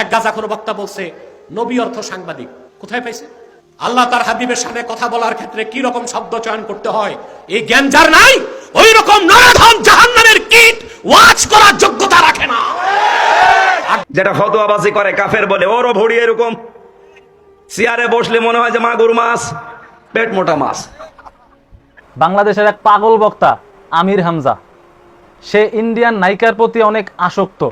এক গাজাখোর বক্তা বলছে নবী অর্থ সাংবাদিক। কোথায় পাইছে? আল্লাহ তার হাবিবের সামনে কথা বলার ক্ষেত্রে কি রকম শব্দ চয়ন করতে হয় এই জ্ঞান যার নাই ওই রকম নরধম জাহান্নামের কীট ওয়াজ করার যোগ্যতা রাখে না। যেটা ফতোয়াবাজি করে কাফের বলে ওরও ভড়ি এরকম। চেয়ারে বসলে মনে হয় যে মাগুর মাছ পেট মোটা মাছ। বাংলাদেশের এক পাগল বক্তা আমির হামজা। সে ইন্ডিয়ান নায়িকার প্রতি অনেক আসক্ত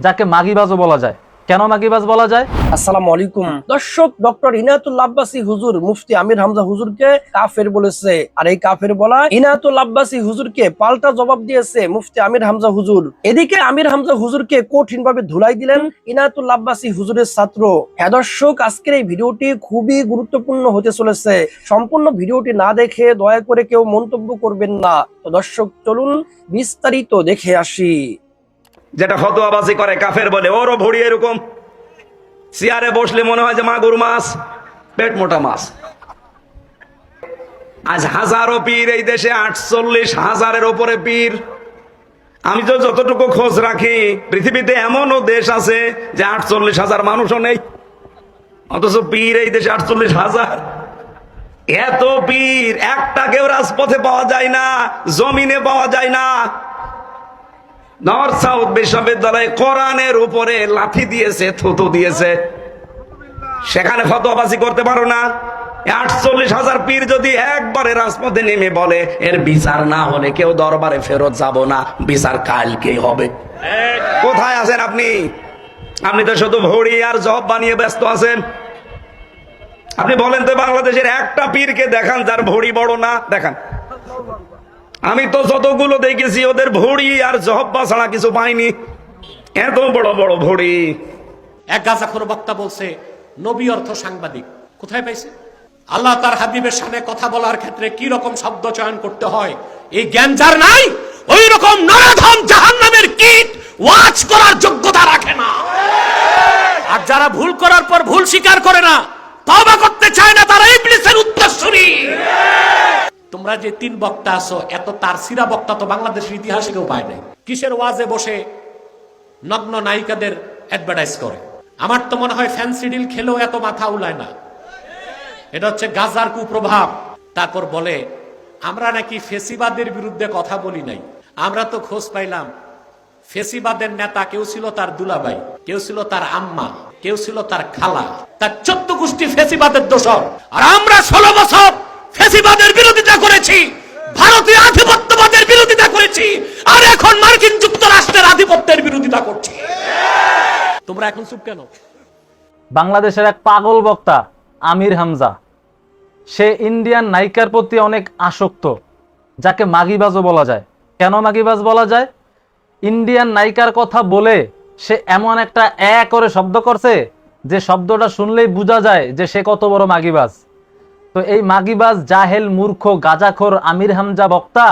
যাকে মাগিবাজও বলা যায়। কেন মাগিবাজ বলা যায়? আসসালামু আলাইকুম। দর্শক, ডক্টর ইনায়াতুল আব্বাসী হুজুর মুফতি আমির হামজা হুজুরকে কাফের বলেছে। আর এই কাফের বলা, ইনায়াতুল আব্বাসী হুজুরকে পাল্টা জবাব দিয়েছে মুফতি আমির হামজা হুজুর। এদিকে আমির হামজা হুজুরকে কঠিন ভাবে ধুলাই দিলেন ইনায়াতুল আব্বাসী হুজুরের ছাত্র। হ্যাঁ দর্শক, আজকের এই ভিডিওটি খুবই গুরুত্বপূর্ণ হতে চলেছে। সম্পূর্ণ ভিডিওটি না দেখে দয়া করে কেউ মন্তব্য করবেন না। তো দর্শক, চলুন বিস্তারিত দেখে আসি। যেটা ফতোয়াবাজি করে কাফের বলে, ওরও ভড়ি এরকম। চেয়ারে বসলে মনে হয় যে মাগুর মাছ, পেট মোটা মাছ। আজ হাজারো পীর এই দেশে, আটচল্লিশ হাজারের ওপরে পীর। আমি তো যতটুকু খোঁজ রাখি, পৃথিবীতে এমনও দেশ আছে যে আটচল্লিশ হাজার মানুষও নেই। অথচ পীর এই দেশে আটচল্লিশ হাজার। এত পীর, একটা কেউ রাজপথে পাওয়া যায় না, জমিনে পাওয়া যায় না। নর্থ সাউথ বিশ্ববিদ্যালয়ে কোরআনের উপরে লাথি দিয়েছে, থুতু দিয়েছে। সেখানে ফতোয়াবাজি করতে পারো না। আটচল্লিশ হাজার পীর যদি একবারে রাজপথে নেমে বলে, এর বিচার না হলে কেউ দরবারে ফেরত যাব না। বিচার কালকে হবে। কোথায় আছেন আপনি? আপনি তো শুধু ভড়ি আর জব বানিয়ে ব্যস্ত আছেন। আপনি বলেন তো বাংলাদেশের একটা পীরকে দেখান যার ভড়ি বড় না, দেখান। আমি তো যতগুলো দেখেছি, ওদের ভড়ি আর জহব্বা ছাড়া কিছু পাইনি। এত বড় বড় ভড়ি। এক গাজাখোর বক্তা বলছে, নবী অর্থ সাংবাদিক, কোথায় পাইছে? আল্লাহ তার হাবিবের সামনে কথা বলার ক্ষেত্রে কি রকম শব্দ চয়ন করতে হয়, এই জ্ঞান যার নাই, ওই রকম নরধম জাহান্নামের কীট ওয়াজ করার যোগ্যতা রাখে না। আর যারা ভুল করার পর ভুল স্বীকার করে না তবা করতে চায় না তারা ইবলিসের উত্তরসূরি তোমরা যে তিন বক্তা আছো, এত তার সিরা বক্তা তো বাংলাদেশের ইতিহাসে কেউ পায় নাই। কিসের ওয়াজে বসে নগ্ন নায়িকাদের অ্যাডভার্টাইজ করে? আমার তো মনে হয় ফ্যান্সি ডিল খেলেও এত মাথা উলায় না। এটা হচ্ছে গাজার কুপ্রভাব। তারপর বলে, আমরা নাকি ফেসিবাদের বিরুদ্ধে কথা বলি নাই। আমরা তো খোঁজ পাইলাম, ফেসিবাদের নেতা কেউ ছিল তার দুলাবাই কেউ ছিল তার আম্মা, কেউ ছিল তার খালা। তার চোদ্দ গোষ্ঠী ফেসিবাদের দোষর। আর আমরা ষোলো বছর ফেসিবাদের বিরোধিতা করেছি, ভারতীয় আধিপত্যবাদের বিরোধিতা করেছি, আর এখন মার্কিন যুক্তরাষ্ট্রের আধিপত্যের বিরোধিতা করছি। তোমরা এখন চুপ কেন? বাংলাদেশের এক পাগল বক্তা, আমির হামজা। সে ইন্ডিয়ান নায়িকার প্রতি অনেক আসক্ত, যাকে মাগিবাজও বলা যায়। কেন মাগিবাজ বলা যায়? ইন্ডিয়ান নায়িকার কথা বলে সে এমন একটা এ করে শব্দ করছে, যে শব্দটা শুনলেই বোঝা যায় যে সে কত বড় মাগিবাজ। তো এই মাগিবাজ, জাহেল, মূর্খ, গাজাখোর, আমির হামজা বক্তা,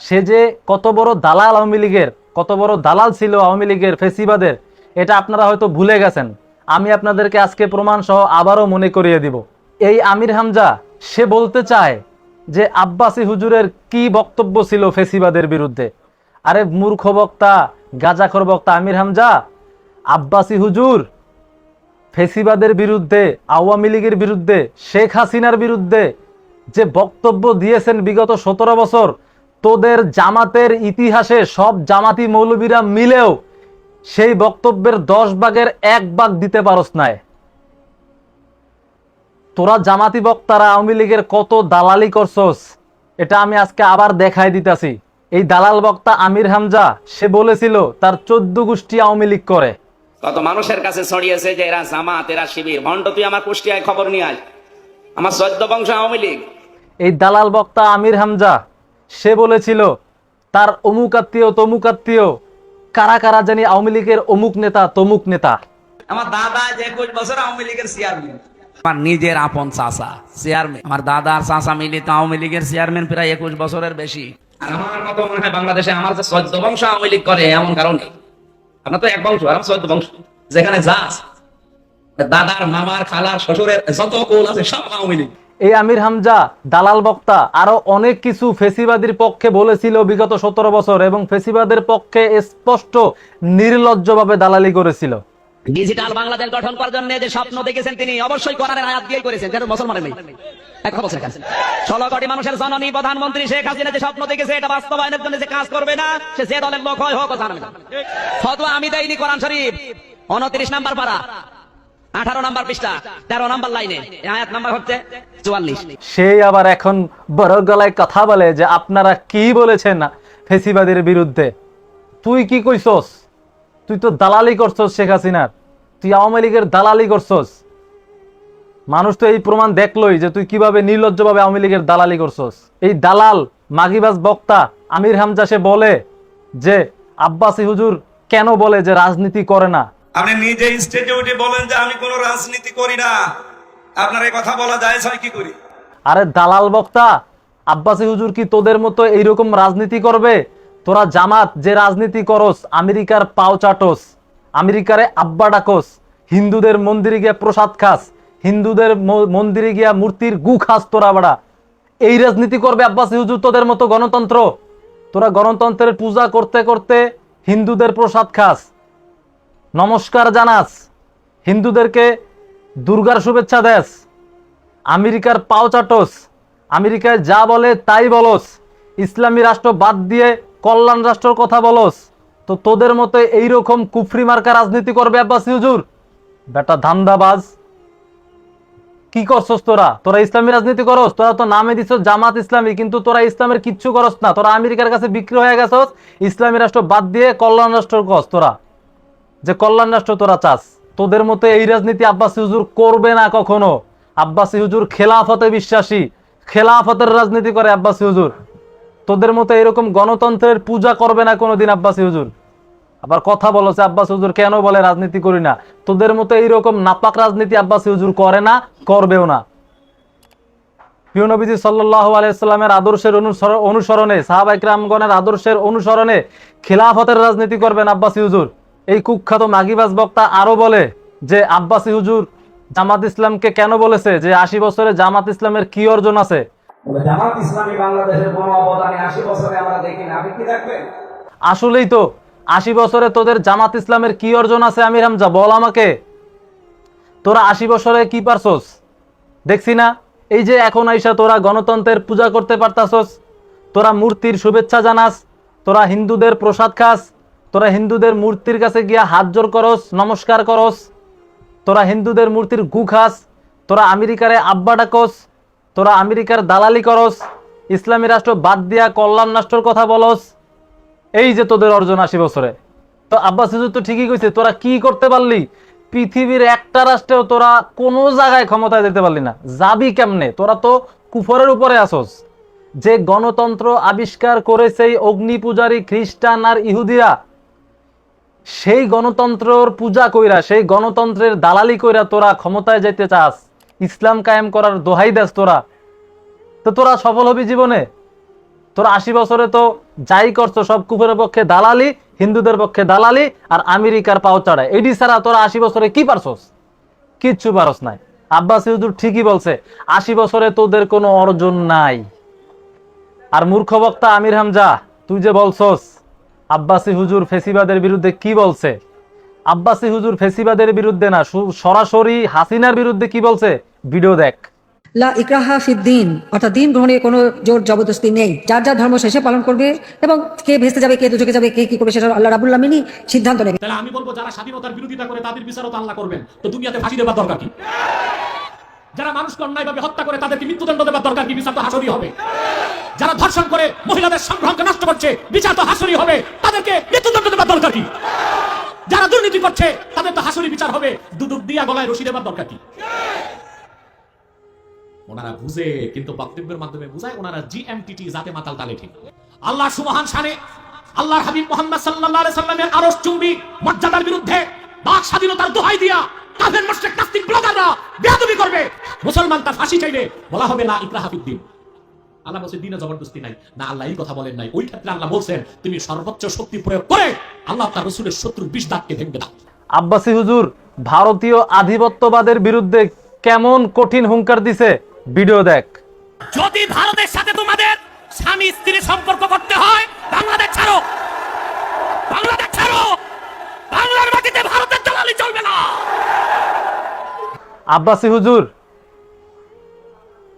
সে যে কত বড় দালাল আওয়ামী লীগের, কত বড় দালাল ছিল আওয়ামী লীগের, ফেসিবাদের, এটা আপনারা হয়তো ভুলে গেছেন। আমি আপনাদেরকে আজকে প্রমাণ সহ আবারও মনে করিয়ে দিব। এই আমির হামজা, সে বলতে চায় যে আব্বাসী হুজুরের কি বক্তব্য ছিল ফেসিবাদের বিরুদ্ধে? আরে মূর্খ বক্তা, গাজাখোর বক্তা আমির হামজা, আব্বাসী হুজুর ফেসিবাদের বিরুদ্ধে, আওয়ামী লীগের বিরুদ্ধে, শেখ হাসিনার বিরুদ্ধে যে বক্তব্য দিয়েছেন বিগত সতেরো বছর, তোদের জামাতের ইতিহাসে সব জামাতি মৌলবীরা মিলেও সেই বক্তব্যের দশ ভাগের এক ভাগ দিতে পারস নাই। তোরা জামাতি বক্তারা আওয়ামী লীগের কত দালালি করছস, এটা আমি আজকে আবার দেখাই দিতাছি। এই দালাল বক্তা আমির হামজা, সে বলেছিল, তার চোদ্দ গোষ্ঠী আওয়ামী লীগ করে। কত মানুষের কাছে ছড়িয়েছে যে এরা জামাত এরা শিবির। ভণ্ড তুই আমার কুষ্টিয়ায় খবর নিয়ে আয়। আমার চোদ্দ বংশ আওয়ামী লীগ। এই দালাল বক্তা আমির হামজা সে বলেছিল তার অমুক আত্মীয় তমুক আত্মীয় কারা কারা জানি আওয়ামী লীগের অমুক নেতা তমুক নেতা? আমার দাদা যে একুশ বছর আওয়ামী লীগের চেয়ারম্যান আমার নিজের আপন চাচা চেয়ারম্যান আমার দাদা আর চাচা মিলে তো আওয়ামী লীগের চেয়ারম্যান প্রায় একুশ বছরের বেশি। আর আমার মতো মনে হয় বাংলাদেশে আমার যে চোদ্দ বংশ আওয়ামী লীগ করে এমন কারণে আপনার তো এক বংশ আর আমার চোদ্দ বংশ। যেখানে যাস দাদার, মামার, খালার, শ্বশুরের, যত কোল আছে, সব আওয়ামী লীগ। এই আমির হামজা, দালাল বক্তা, আরও অনেক কিছু ফেসিবাদের পক্ষে বলেছিল বিগত সতেরো বছর এবং ফেসিবাদের পক্ষে স্পষ্ট, নির্লজ্জভাবে দালালি করেছিল। ডিজিটাল বাংলাদেশ গঠন করার জন্য যে স্বপ্ন দেখেছেন তিনি, অবশ্যই কোরআনের আয়াত দিয়ে করেছেন যেটা মুসলমানের নেই ষোলো কোটি মানুষের জননী প্রধানমন্ত্রী শেখ হাসিনা যে স্বপ্ন দেখেছে, এটা বাস্তবায়নের জন্য যে কাজ করবে না, সে যে দলের লোক হয়, হোক আমি দেইনি কোরআন শরীফ। উনত্রিশ নাম্বার আঠারো নাম্বার পৃষ্ঠা, তেরো নাম্বার লাইনে। আয়াত নাম্বার হচ্ছে চুয়াল্লিশ। সেই আবার এখন বড় গলায় কথা বলে যে আপনারা কি বলেছেন ফেসিবাদের বিরুদ্ধে? তুই কি কইছস? তুই তো দালালি করছস শেখ হাসিনার। তুই আওয়ামী লীগের দালালি করছস। মানুষ তো এই প্রমাণ দেখলোই যে তুই কীভাবে নির্লজ্জভাবে আওয়ামী লীগের দালালি করছস। এই দালাল মাগিবাজ বক্তা আমির হামজা সে বলে যে আব্বাসি হুজুর কেন বলে যে রাজনীতি করে না? আপনি নিজে স্টেজে উঠে বলেন যে আমি কোনো রাজনীতি করি না। আপনার এই কথা বলা যায় ছয় কি করি? আরে দালাল বক্তা আব্বাসি হুজুর কি তোদের মতো এইরকম রাজনীতি করবে? তোরা জামাত যে রাজনীতি করস আমেরিকার পাও চাটস। আমেরিকারে আব্বা ডাকস, হিন্দুদের মন্দিরে গিয়া প্রসাদ খাস, হিন্দুদের মন্দিরে গিয়া মূর্তির গু খাস তোরা বাড়া। এই রাজনীতি করবে আব্বাস হুজুর তোদের মতো গণতন্ত্র। তোরা গণতন্ত্রের পূজা করতে করতে হিন্দুদের প্রসাদ খাস। নমস্কার জানাস, হিন্দুদেরকে দুর্গার শুভেচ্ছা দেস। আমেরিকার পাও চাটস, আমেরিকায় যা বলে তাই বলস। ইসলামী রাষ্ট্র বাদ দিয়ে কল্যাণ রাষ্ট্রের কথা বলস। তো তোদের মতো এইরকম কুফরি মার্কা রাজনীতি করবে আব্বাসি হুজুর বেটা ধান্দাবাজ। কি করছস তোরা? তোরা ইসলামী রাজনীতি করস? তোরা তো নামে দিছ জামাত ইসলামী, কিন্তু তোরা ইসলামের কিচ্ছু করস না। তোরা আমেরিকার কাছে বিক্রি হয়ে গেছস, ইসলামী রাষ্ট্র বাদ দিয়ে কল্যাণ রাষ্ট্র কস তোরা। যে কল্যাণ রাষ্ট্র তোরা চাস। তোদের মতো এই রাজনীতি আব্বাসি হুজুর করবে না কখনো। আব্বাসি হুজুর খেলাফতে বিশ্বাসী। খেলাফতের রাজনীতি করে আব্বাসি হুজুর তোদের মতো এরকম গণতন্ত্রের পূজা করবে না কোনোদিন আব্বাসি হুজুর? আবার কথা বলছে আব্বাস হুজুর কেন বলে রাজনীতি করি না? তোদের মতো এইরকম নাপাক রাজনীতি আব্বাসি হুজুর করে না, করবেও না। প্রিয় নবীজি সাল্লাহ আলাইসাল্লামের আদর্শের অনুসর- অনুসরণে সাহাবাইকরামগণের আদর্শের অনুসরণে খিলাফতের রাজনীতি করবেন আব্বাসি হুজুর। এই কুখ্যাত মাগিবাজ বক্তা আরও বলে যে আব্বাসি হুজুর জামাত ইসলামকে কেন বলেছে? যে আশি বছরে জামাত ইসলামের কি অর্জন আছে? জামাত ইসলামী বাংলাদেশের কোনো অবদানে আশি বছরে আমরা দেখি না। আপনি কি দেখবেন? আসলেই তো, আশি বছরে তোদের জামাত ইসলামের কি অর্জন আছে আমির হামজা, বল আমাকে। তোরা আশি বছরে কি পারছস? দেখছি না, এই যে এখন আইসা তোরা গণতন্ত্রের পূজা করতে পারতাছস, তোরা মূর্তির শুভেচ্ছা জানাস, তোরা হিন্দুদের প্রসাদ খাস, তোরা হিন্দুদের মূর্তির কাছে গিয়া হাত জোর করস, নমস্কার করস, তোরা হিন্দুদের মূর্তির গু খাস, তোরা আমেরিকারে আব্বা ডাকস তোরা আমেরিকার দালালি করস, ইসলামী রাষ্ট্র বাদ দিয়া কল্যাণ রাষ্ট্রের কথা বলস, এই যে তোদের অর্জন আশি বছরে। তো আব্বাস তো ঠিকই কইছে, তোরা কি করতে পারলি? পৃথিবীর একটা রাষ্ট্রেও তোরা কোনো জায়গায় ক্ষমতায় যেতে পারলি না। যাবি কেমনে? তোরা তো কুফরের উপরে আসস। যে গণতন্ত্র আবিষ্কার করেছে অগ্নি পূজারী খ্রিস্টান আর ইহুদিরা, সেই গণতন্ত্রর পূজা কইরা, সেই গণতন্ত্রের দালালি কইরা তোরা ক্ষমতায় যেতে চাস। ইসলাম কায়েম করার দোহাই দেস তোরা। তো তোরা সফল হবি জীবনে। তোরা আশি বছরে তো যাই করছ, সব কুকুরের পক্ষে দালালি, হিন্দুদের পক্ষে দালালি আর আমেরিকার পাও চড়ায় এডি ছাড়া তোরা আশি বছরে কি পারছস? কিচ্ছু পারস নাই। আব্বাস হুজুর ঠিকই বলছে, আশি বছরে তোদের কোনো অর্জন নাই। আর মূর্খ বক্তা আমির হামজা, তুই যে বলছস, আব্বাসি হুজুর ফেসিবাদের বিরুদ্ধে কি বলছে? আব্বাসি হুজুর ফেসিবাদের বিরুদ্ধে না সরাসরি হাসিনার বিরুদ্ধে কি বলছে? ভিডিও দেখ। লা ইকরাহা ফিদ্দিন অর্থাৎ দিন গ্রহণে কোনো জোর জবরদস্তি নেই। যার যার ধর্ম শেষে পালন করবে এবং কে ভেসে যাবে কে দুচকে যাবে কে কি করবে সেটা আল্লাহ রাবুল আমিনই সিদ্ধান্ত নেবে। তাহলে আমি বলব যারা স্বাধীনতার বিরোধিতা করে তাদের বিচারও তো আল্লাহ করবেন। তো দুনিয়াতে ফাঁসি দেওয়ার দরকার কি? যারা মানুষকে অন্যায়ভাবে হত্যা করে, তাদেরকে মৃত্যুদণ্ড দেবার দরকার কি? বিচার তো হাসরি হবে। যারা ধর্ষণ করে, মহিলাদের সম্ভ্রমকে নষ্ট করছে, বিচার তো হাসরি হবে। তাদেরকে মৃত্যুদণ্ড দেবার দরকার কি? যারা দুর্নীতি করছে, তাদের তো হাসরি বিচার হবে। দুদুক দিয়া গলায় রশি দেবার দরকার কি? ওনারা বুঝে, কিন্তু বক্তব্যের মাধ্যমে বুঝায়, ওনারা জাতে মাতাল তালে ঠিক। আল্লাহ সুবহান শানে, আল্লাহর হাবিব মোহাম্মদ সাল্লাল্লাহু আলাইহি সাল্লামের আরশ চুম্বি, মর্যাদার বিরুদ্ধে, বাক স্বাধীনতার দোহাই দিয়া, কাফের মুশরিক নাস্তিক ব্লগাররা করবে? মুসলমান তার ফাঁসি চাইলে বলা হবে না ইকরাহা ফিদ্দিন। আল্লাহ বলছে দিনে জবরদস্তি নাই। না আল্লাহ এই কথা বলেন নাই। ওই ক্ষেত্রে আল্লাহ বলছেন তুমি সর্বোচ্চ শক্তি প্রয়োগ করে আল্লাহ তার রসুলের শত্রুর বিষ দাগকে ভেঙে দাও। আব্বাসি হুজুর ভারতীয় আধিপত্যবাদের বিরুদ্ধে কেমন কঠিন হুঙ্কার দিছে? ভিডিও দেখ। যদি ভারতের সাথে তোমাদের স্বামী স্ত্রীর সম্পর্ক করতে হয় বাংলাদেশ ছাড়ো। বাংলাদেশ ছাড়ো। বাংলার মাটিতে ভারতের দালালি চলবে না। আব্বাসী হুজুর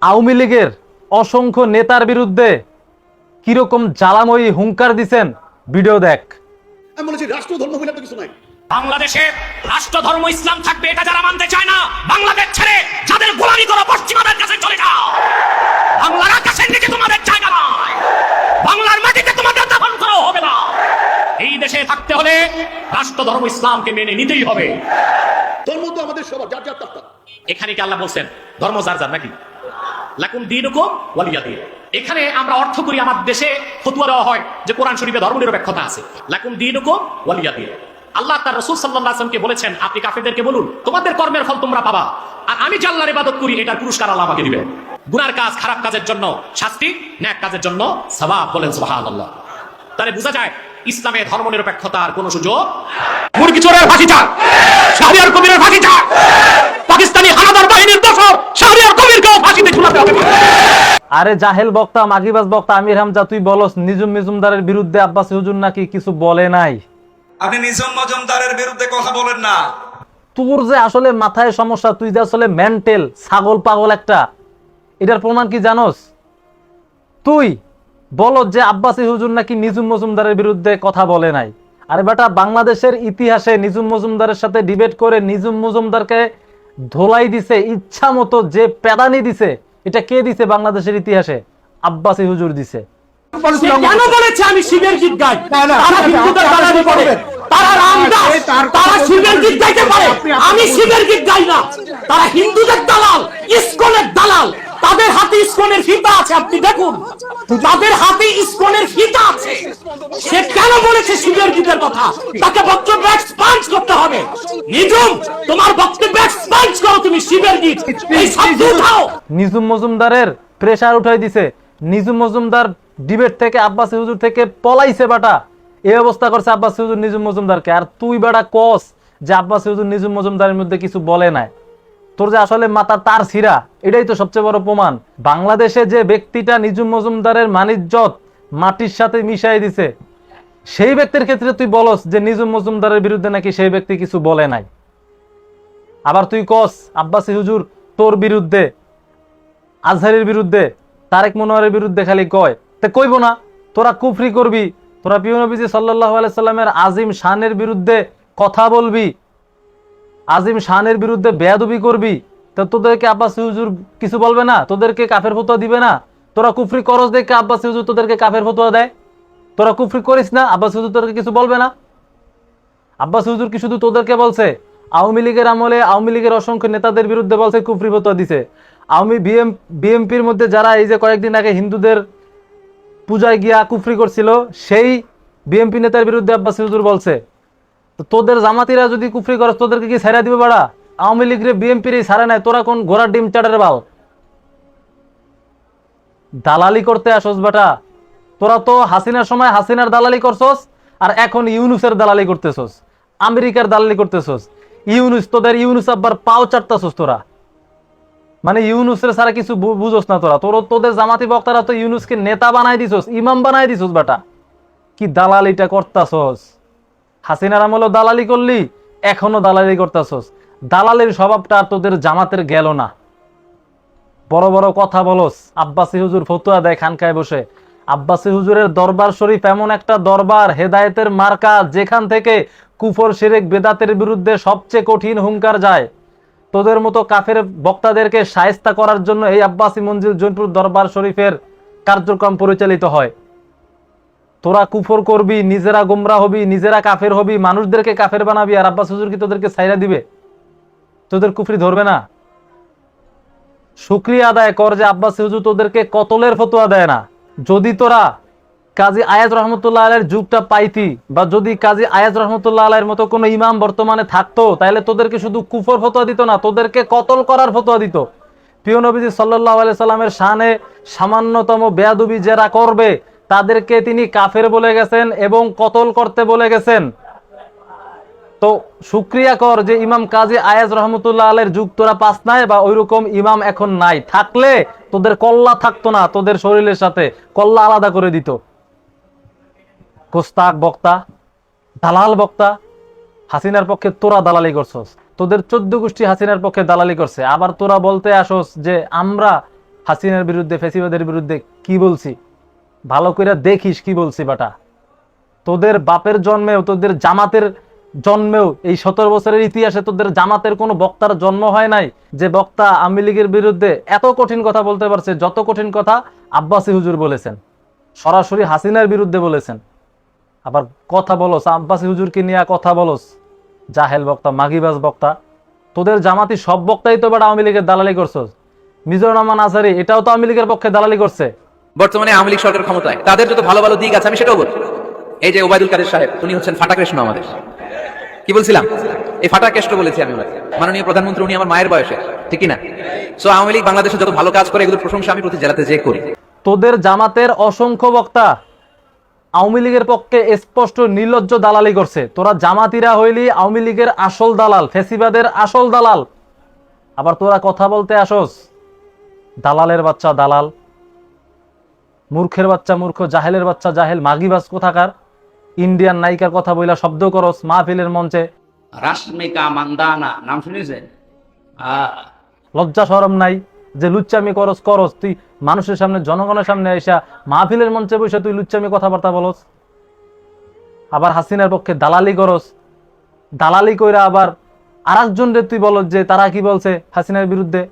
আওয়ামী লীগের অসংখ্য নেতার বিরুদ্ধে কীরকম জ্বালাময়ী হুঙ্কার দিছেন ভিডিও দেখ। আমি বলেছি রাষ্ট্র ধর্ম বলে তো কিছু নাই। বাংলাদেশে রাষ্ট্র ধর্ম ইসলাম থাকবে এটা যারা মানতে চায় না বাংলাদেশ ছেড়ে যাদের গোলামি করো পশ্চিমাদের কাছে চলে যাও। বাংলার আকাশের নিচে তোমাদের জায়গা নয়। বাংলার মাটিতে তোমাদের দাফন করা হবে না। এই দেশে থাকতে হলে রাষ্ট্র ধর্ম ইসলামকে মেনে নিতেই হবে। ধর্ম তো আমাদের সবার যার যার। এখানে কি আল্লাহ বলছেন? ধর্ম যার যার নাকি? দিন ওয়ালিয়া দিন। এখানে আমরা অর্থ করি আমার দেশে ফতুয়া দেওয়া হয় যে কোরআন শরীফে ধর্ম নিরপেক্ষতা আছে। লাকুম দিন ওয়ালিয়া দিন। আল্লাহ তার রসুল সাল্লাহ আসলামকে বলেছেন, আপনি কাফেরদেরকে বলুন, তোমাদের কর্মের ফল তোমরা পাবা। আর আমি যে আল্লাহর ইবাদত করি, এটার পুরস্কার আল্লাহ আমাকে গুনার কাজ খারাপ কাজের জন্য শাস্তি, ন্যাক কাজের জন্য সবাব বলেন সুবহানাল্লাহ। তাহলে বোঝা যায়, ইসলামে ধর্ম নিরপেক্ষতার কোন সুযোগ মুরগি চোরের ফাঁসি শাহরিয়ার কবিরের ফাঁসি পাকিস্তানি হানাদার বাহিনীর দোষর শাহরিয়ার কবিরকেও ফাঁসিতে ঝুলাতে হবে। আরে জাহেল বক্তা মাগিবাজ বক্তা আমির হামজা তুই বলস নিজুম মিজুমদারের বিরুদ্ধে আব্বাসী হুজুর নাকি কিছু বলে নাই? আপনি নিজাম মজুমদারের বিরুদ্ধে কথা বলেন না। তোর যে আসলে মাথায় সমস্যা তুই যে আসলে মেন্টাল ছাগল পাগল একটা এটার প্রমাণ কি জানোস? তুই বল যে আব্বাসী হুজুর নাকি নিজুম মজুমদারের বিরুদ্ধে কথা বলে নাই। আরে বেটা বাংলাদেশের ইতিহাসে নিজুম মজুমদারের সাথে ডিবেট করে নিজুম মজুমদারকে ধোলাই দিছে ইচ্ছা মতো যে পেদানি দিছে এটা কে দিছে বাংলাদেশের ইতিহাসে? আব্বাসী হুজুর দিছে। কেন বলেছে আমি শিবের গীত গাই? তারা হিন্দুদের দালালি করে তারা রামদাস তারা শিবের গীত গাইতে পারে। আমি শিবের গীত গাই না। তারা হিন্দুদের দালাল ইসকনের দালাল। তাদের হাতে ইসকনের ফিতা আছে, আপনি দেখুন। তাদের হাতে ইসকনের ফিতা আছে। সে কেন বলেছে শিবের গীতের কথা? তাকে বক্তব্য এক্সপান্স করতে হবে। নিজুম তোমার বক্তব্য এক্সপান্স করো তুমি শিবের গীত। এই শব্দ উঠাও। নিজুম মজুমদারের প্রেসার উঠাই দিছে। নিজুম মজুমদার ডিবেট থেকে আব্বাসী হুজুর থেকে পলাইছে বাটা। এই অবস্থা করছে আব্বাসী হুজুর নিজুম মজুমদারকে। আর তুই বেটা কস যে আব্বাসী হুজুর নিজুম মজুমদারের মধ্যে কিছু বলে নাই। তোর যে আসলে মাথার তার ছিঁড়া এটাই তো সবচেয়ে বড় প্রমাণ। বাংলাদেশে যে ব্যক্তিটা নিজুম মজুমদারের মানিজ্যত মাটির সাথে মিশাই দিছে, সেই ব্যক্তির ক্ষেত্রে তুই বলস যে নিজুম মজুমদারের বিরুদ্ধে নাকি সেই ব্যক্তি কিছু বলে নাই। আবার তুই কস, আব্বাসী হুজুর, তোর বিরুদ্ধে, আজহারের বিরুদ্ধে, তারেক মনোয়ারের বিরুদ্ধে খালি কয়। তে কইব না, তোরা কুফরি করবি, তোরা পিউ নবীজি সাল্লাহ সাল্লামের আজিম শানের বিরুদ্ধে কথা বলবি আজিম শানের বিরুদ্ধে বেয়াদবি করবি, তো তোদেরকে আব্বাসী হুজুর কিছু বলবে না? তোদেরকে কাফের ফতোয়া দিবে না? তোরা কুফরি করস দেখে আব্বাসী হুজুর তোদেরকে কাফের ফতোয়া দেয়? তোরা কুফরি করিস না? আব্বাসী তোদেরকে কিছু বলবে না? আব্বাস কি শুধু তোদেরকে বলছে? আওয়ামী লীগের আমলে আওয়ামী লীগের অসংখ্য নেতাদের বিরুদ্ধে বলছে কুফরি ফতোয়া দিছে। আওয়ামী বিএম, বিএমপির মধ্যে যারা এই যে কয়েকদিন আগে হিন্দুদের পূজায় গিয়া কুফরি করছিল, সেই বিএমপি নেতার বিরুদ্ধে আব্বাস হুজুর বলছে। তো তোদের জামাতিরা যদি কুফরি করস তোদেরকে কি ছাড়া দিবে বাড়া? আওয়ামী বিএমপির এই ছাড়া নাই, তোরা কোন ঘোড়ার ডিম চাটের বাল? দালালি করতে আসস বেটা। তোরা তো হাসিনার সময় হাসিনার দালালি করছস, আর এখন ইউনুসের দালালি করতেছস, আমেরিকার দালালি করতেছস। ইউনুস, তোদের ইউনুস আব্বার পাও চাটতাছস তোরা। মানে ইউনুসের সারা কিছু বুঝোস না তোরা। তোর তোদের জামাতি বক্তারা তো ইউনুসকে নেতা বানাই দিছস, ইমাম বানাই দিছস বেটা। কি দালালিটা করতাছস? হাসিনার আমলও দালালি করলি, এখনও দালালি করতাছস। দালালের স্বভাবটা আর তোদের জামাতের গেল না। বড় বড় কথা বলস, আব্বাসি হুজুর ফতুয়া দেয় খানকায় বসে। আব্বাসি হুজুরের দরবার শরীফ এমন একটা দরবার, হেদায়েতের মার্কা, যেখান থেকে কুফর শিরেক বেদাতের বিরুদ্ধে সবচেয়ে কঠিন হুঙ্কার যায়। তোদের মতো কাফের বক্তাদেরকে সায়স্তা করার জন্য এই আব্বাসি মঞ্জিল জৈনপুর দরবার শরীফের কার্যক্রম পরিচালিত হয়। তোরা কুফর করবি, নিজেরা গোমরা হবি, নিজেরা কাফের হবি, মানুষদেরকে কাফের বানাবি, আর আব্বাস হুজুর কি তোদেরকে ছাইরা দিবে? তোদের কুফরি ধরবে না? শুক্রিয়া আদায় কর যে আব্বাস হুজুর তোদেরকে কতলের ফতোয়া দেয় না। যদি তোরা কাজী আয়াজ রহমতুল্লাহ আলের যুগটা পাইতি, বা যদি কাজী আয়াজ রহমতুল্লাহ আলের মতো কোনো ইমাম বর্তমানে থাকতো তাহলে তোদেরকে শুধু কুফর ফতোয়া দিত না, তোদেরকে কতল করার ফতোয়া দিত। প্রিয় নবীজি সাল্লাহ আলি সাল্লামের শানে সামান্যতম বেয়াদুবি যারা করবে তাদেরকে তিনি কাফের বলে গেছেন এবং কতল করতে বলে গেছেন। তো শুক্রিয়া কর যে ইমাম কাজী আয়াজ রহমতুল্লাহ আলের যুগ তোরা পাস নাই বা ওইরকম ইমাম এখন নাই। থাকলে তোদের কল্লা থাকতো না, তোদের শরীরের সাথে কল্লা আলাদা করে দিত। কোস্তাক বক্তা, দালাল বক্তা, হাসিনার পক্ষে তোরা দালালি করছস। তোদের চোদ্দ গোষ্ঠী হাসিনার পক্ষে দালালি করছে। আবার তোরা বলতে আসোস যে আমরা হাসিনার বিরুদ্ধে, ফেসিবাদের বিরুদ্ধে কি বলছি? ভালো করে দেখিস কি বলছি বাটা। তোদের বাপের জন্মেও, তোদের জামাতের জন্মেও, এই সতেরো বছরের ইতিহাসে তোদের জামাতের কোনো বক্তার জন্ম হয় নাই যে বক্তা আওয়ামী লীগের বিরুদ্ধে এত কঠিন কথা বলতে পারছে, যত কঠিন কথা আব্বাসী হুজুর বলেছেন, সরাসরি হাসিনার বিরুদ্ধে বলেছেন। আবার কথা বলস, আব্বাসী হুজুরকে নিয়ে কথা বলস, জাহেল বক্তা, মাগিবাজ বক্তা, তোদের জামাতি সব বক্তাই তো এবার আওয়ামী লীগের দালালি করছস। মিজুর রহমান আসারি এটাও তো আওয়ামী লীগের পক্ষে দালালি করছে। বর্তমানে আওয়ামী লীগ সরকার ক্ষমতায়। তাদের যত ভালো ভালো দিক আছে, আমি সেটাও বলছি। এই যে ওবায়দুল কাদের সাহেব, উনি হচ্ছেন ফাটা কৃষ্ণ আমাদের। কি বলছিলাম? এই ফাটা কেষ্ট বলেছি আমি মাননীয় প্রধানমন্ত্রী, উনি আমার মায়ের বয়সে, ঠিক না সো আওয়ামী লীগ বাংলাদেশে যত ভালো কাজ করে, এগুলোর প্রশংসা আমি প্রতি জেলাতে যে করি। তোদের জামাতের অসংখ্য বক্তা আওয়ামী লীগের পক্ষে স্পষ্ট নির্লজ্জ দালালি করছে। তোরা জামাতিরা হইলি আওয়ামী লীগের আসল দালাল, ফেসিবাদের আসল দালাল। আবার তোরা কথা বলতে আসোস, দালালের বাচ্চা দালাল। মূর্খের বাচ্চা মূর্খ জাহেলের বাচ্চা জাহেল মাগিবাজ কোথাকার? ইন্ডিয়ান নায়িকার কথা বইলা শব্দ করস মাহফিলের মঞ্চে। রাশ্মিকা মান্দানা নাম শুনেছেন লজ্জা সরম নাই যে লুচ্চামি করস করস। তুই মানুষের সামনে জনগণের সামনে এসা মাহফিলের মঞ্চে বসে তুই লুচ্চামি কথাবার্তা বলস। আবার হাসিনার পক্ষে দালালি করস। দালালি কইরা আবার আরেকজন রে তুই বলস যে তারা কি বলছে হাসিনার বিরুদ্ধে?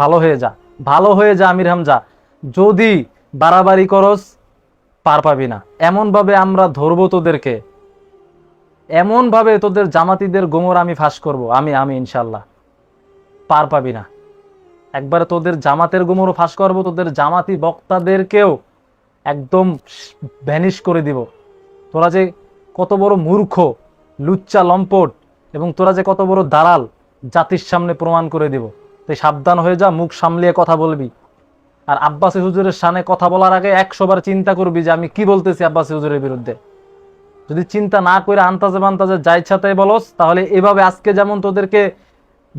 ভালো হয়ে যা ভালো হয়ে যা আমির হামজা। যদি বাড়াবাড়ি করস, পার পাবি না। এমনভাবে আমরা ধরবো তোদেরকে। এমনভাবে তোদের জামাতিদের গোমর আমি ফাঁস করব। আমি আমি, ইনশাল্লাহ। পার পাবি না। একবারে তোদের জামাতের গোমরও ফাঁস করব, তোদের জামাতি বক্তাদেরকেও একদম ভ্যানিশ করে দিব। তোরা যে কত বড় মূর্খ, লুচ্চা, লম্পট, এবং তোরা যে কত বড় দালাল, জাতির সামনে প্রমাণ করে দিব। তাই সাবধান হয়ে যা, মুখ সামলিয়ে কথা বলবি। আর আব্বাসী হুজুরের সামনে কথা বলার আগে একশো বার চিন্তা করবি যে আমি কি বলতেছি আব্বাসী হুজুরের বিরুদ্ধে। যদি চিন্তা না করে আন্তাজে বান্তাজে যা বলস, তাহলে এভাবে আজকে যেমন তোদেরকে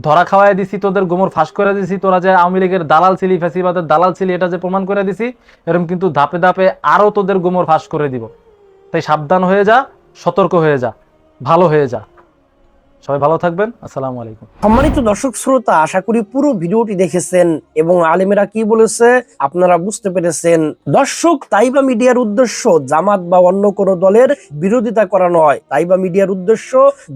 ধরা খাওয়াই দিছি, তোদের গোমর ফাঁস করে দিছি, তোরা যে আওয়ামী লীগের দালাল ছিলি, ফেসিবাদের দালাল ছিলি, এটা যে প্রমাণ করে দিছি এরকম কিন্তু ধাপে ধাপে আরও তোদের গোমর ফাঁস করে দিব। তাই সাবধান হয়ে যা, সতর্ক হয়ে যা, ভালো হয়ে যা। সবাই ভালো থাকবেন, আসসালামু আলাইকুম। সম্মানিত দর্শক শ্রোতা, আশা করি পুরো ভিডিওটি দেখেছেন এবং আলেমেরা কি বলেছে আপনারা বুঝতে পেরেছেন। দর্শক, তাইবা মিডিয়ার উদ্দেশ্য জামাত বা অন্য কোন দলের বিরোধিতা করা নয়। তাইবা মিডিয়ার উদ্দেশ্য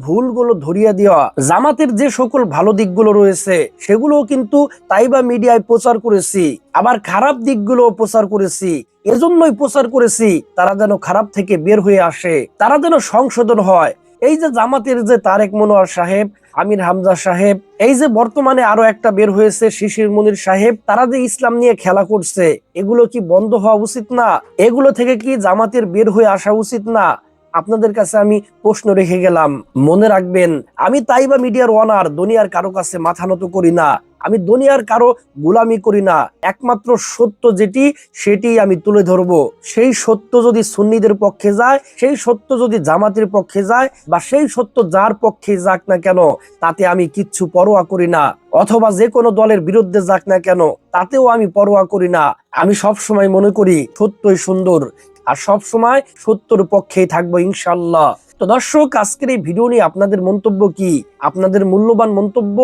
ভুলগুলো ধরিয়ে দেওয়া। জামাতের যে সকল ভালো দিকগুলো রয়েছে সেগুলো কিন্তু তাইবা মিডিয়ায় প্রচার করেছি। আবার খারাপ দিকগুলো প্রচার করেছি। এজন্যই প্রচার করেছি, তারা যেন খারাপ থেকে বের হয়ে আসে। তারা যেন সংশোধন হয়। এই যে জামাতের যে তারেক মনোয়ার সাহেব, আমির হামজা সাহেব, এই যে বর্তমানে আরও একটা বের হয়েছে শিশির মনির সাহেব, তারা যে ইসলাম নিয়ে খেলা করছে, এগুলো কি বন্ধ হওয়া উচিত না? এগুলো থেকে কি জামাতের বের হয়ে আসা উচিত না? আপনাদের কাছে আমি প্রশ্ন রেখে গেলাম, মনে রাখবেন, আমি তাইবা মিডিয়ার ওয়ানার, দুনিয়ার কারও কাছে মাথা নত করি না। আমি দুনিয়ার কারও গোলামি করি না। একমাত্র সত্য যেটি সেটি আমি তুলে ধরবো। সেই সত্য যদি সুন্নিদের পক্ষে যায়, সেই সত্য যদি জামাতের পক্ষে যায়, বা সেই সত্য যার পক্ষে যাক না কেন, তাতে আমি কিচ্ছু পরোয়া করি না। অথবা যে কোনো দলের বিরুদ্ধে যাক না কেন, তাতেও আমি পরোয়া করি না। আমি সব সময় মনে করি, সত্যই সুন্দর। আর সব সময় সত্যর পক্ষেই থাকব ইনশাল্লাহ তো দর্শক, আজকের এই ভিডিও নিয়ে আপনাদের মন্তব্য কি? আপনাদের মূল্যবান মন্তব্য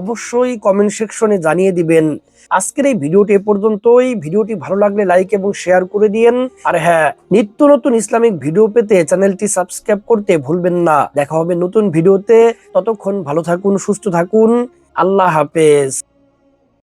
অবশ্যই কমেন্ট সেকশনে জানিয়ে দিবেন। আজকের এই ভিডিওটি এ পর্যন্তই। ভিডিওটি ভালো লাগলে লাইক এবং শেয়ার করে দিয়েন। আর হ্যাঁ নিত্য নতুন ইসলামিক ভিডিও পেতে চ্যানেলটি সাবস্ক্রাইব করতে ভুলবেন না। দেখা হবে নতুন ভিডিওতে। ততক্ষণ ভালো থাকুন, সুস্থ থাকুন। আল্লাহ হাফেজ।